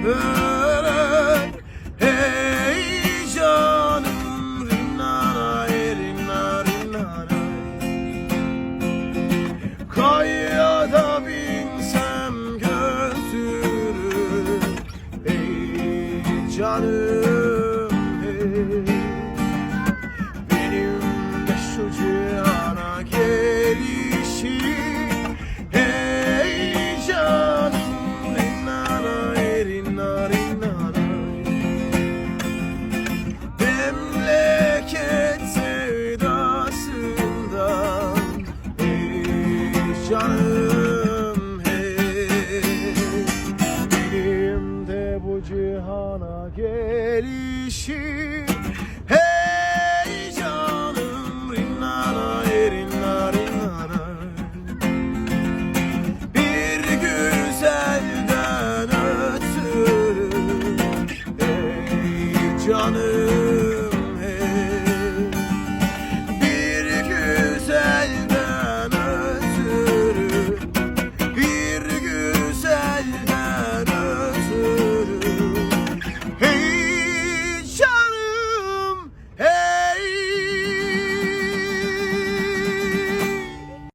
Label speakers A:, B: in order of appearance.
A: öperek Hey canım rinnana rinna rinnana Kayada binsem götürür Ey canım canım hey Benim de bu cihana gelişim. Hey canım rinnana rinna rinnana. Bir güzelden ötürü Ey canım